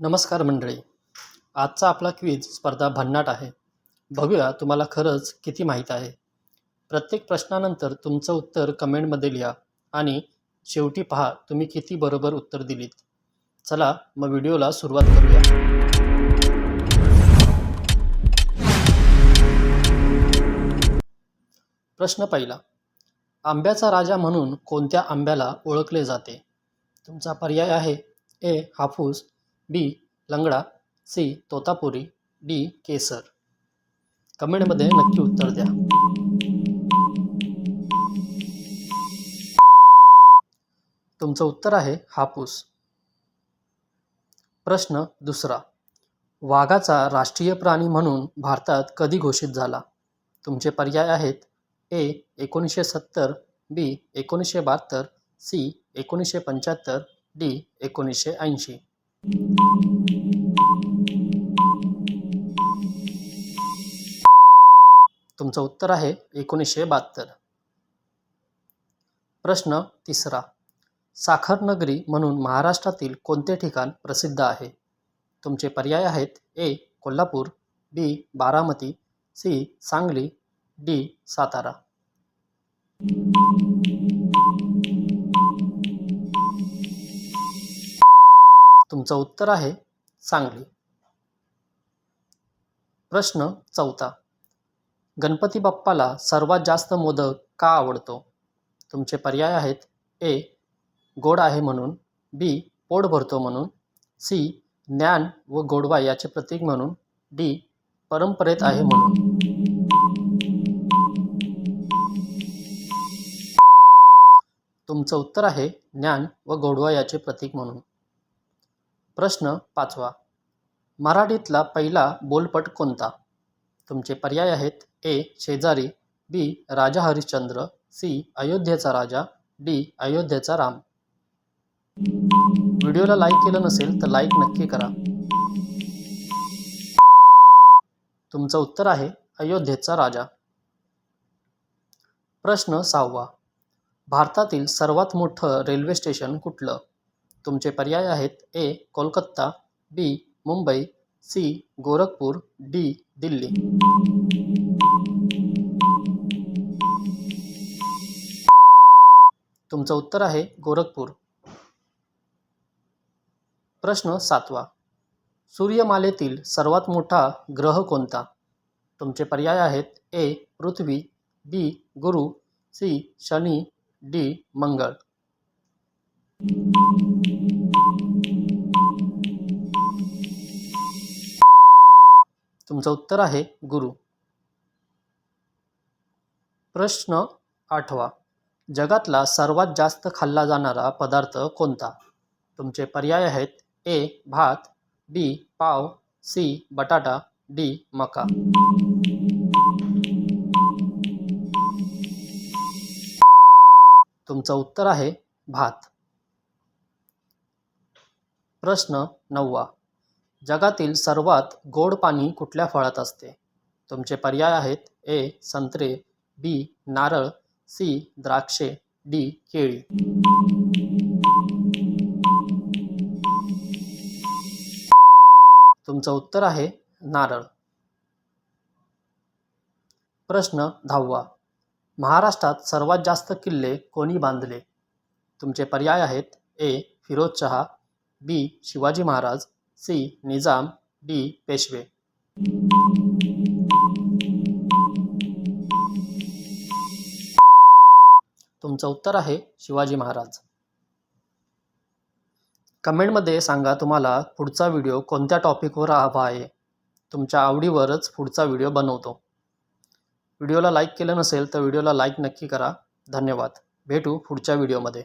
नमस्कार मंडळी. आजचा आपला क्विज स्पर्धा भन्नाट आहे. बघूया तुम्हाला खरंच किती माहीत आहे. प्रत्येक प्रश्नानंतर तुमचं उत्तर कमेंटमध्ये लिहा आणि शेवटी पहा तुम्ही किती बरोबर उत्तर दिलीत. चला मग व्हिडिओला सुरुवात करूया. प्रश्न पहिला. आंब्याचा राजा म्हणून कोणत्या आंब्याला ओळखले जाते? तुमचा पर्याय आहे ए हापूस बी लंगडा सी. तोतापुरी डी. केसर. कमेंटमध्ये नक्की उत्तर द्या. तुमचं उत्तर आहे हापूस. प्रश्न दुसरा. वाघाचा राष्ट्रीय प्राणी म्हणून भारतात कधी घोषित झाला? तुमचे पर्याय आहेत ए. एकोणीसशे सत्तर बी. एकोणीसशे बहात्तर सी. एकोणीसशे पंच्याहत्तर डी. एकोणीसशे ऐंशी. तुमचं उत्तर आहे एकोणीसशे बहात्तर. प्रश्न तिसरा. साखर नगरी म्हणून महाराष्ट्रातील कोणते ठिकाण प्रसिद्ध आहे? तुमचे पर्याय आहेत A. Kolhapur B. Baramati C. Sangli D. Satara. तुमचं उत्तर आहे सांगली. प्रश्न चौथा. गणपती बाप्पाला सर्वात जास्त मोदक का आवडतो? तुमचे पर्याय आहेत ए. गोड आहे म्हणून बी. पोट भरतो म्हणून सी. ज्ञान व गोडवा याचे प्रतीक म्हणून डी. परंपरेत आहे म्हणून. तुमचं उत्तर आहे ज्ञान व गोडवा याचे प्रतीक म्हणून. प्रश्न पाचवा. मराठीतला पहिला बोलपट कोणता? तुमचे पर्याय आहेत ए. शेजारी बी. राजा हरिश्चंद्र सी. अयोध्येचा राजा डी. अयोध्येचा राम. व्हिडिओला लाईक केलं नसेल तर लाईक नक्की करा. तुमचं उत्तर आहे अयोध्येचा राजा. प्रश्न सहावा. भारतातील सर्वात मोठं रेल्वे स्टेशन कुठलं? तुमचे पर्याय आहेत A Kolkata B Mumbai C Gorakhpur D Delhi. तुमचं उत्तर आहे गोरखपूर. प्रश्न सातवा. सूर्यमालेतील सर्वात मोठा ग्रह कोणता? तुमचे पर्याय आहेत ए पृथ्वी बी गुरु सी शनी डी मंगळ. तुमचं उत्तर आहे गुरु. प्रश्न आठवा. जगातला सर्वात जास्त खाल्ला जाणारा पदार्थ कोणता? तुमचे पर्याय आहेत ए भात बी पाव सी बटाटा डी मका. तुमचं उत्तर आहे भात. प्रश्न नववा. जगातील सर्वात गोड पाणी कुठल्या फळात असते? तुमचे पर्याय आहेत ए संत्रे बी नारळ सी द्राक्षे डी केळी. तुमचं उत्तर आहे नारळ. प्रश्न दहावा. महाराष्ट्रात सर्वात जास्त किल्ले कोणी बांधले? तुमचे पर्याय आहेत A Firoz Shah B Shivaji Maharaj C. Nizam D. Peshwe. तुमचं उत्तर आहे शिवाजी महाराज. कमेंटमध्ये सांगा तुम्हाला पुढचा व्हिडिओ कोणत्या टॉपिकवर हवा आहे. तुमच्या आवडीवरच पुढचा व्हिडिओ बनवतो. व्हिडिओला लाईक केलं नसेल तर व्हिडिओला लाईक नक्की करा. धन्यवाद. भेटू पुढच्या व्हिडिओमध्ये.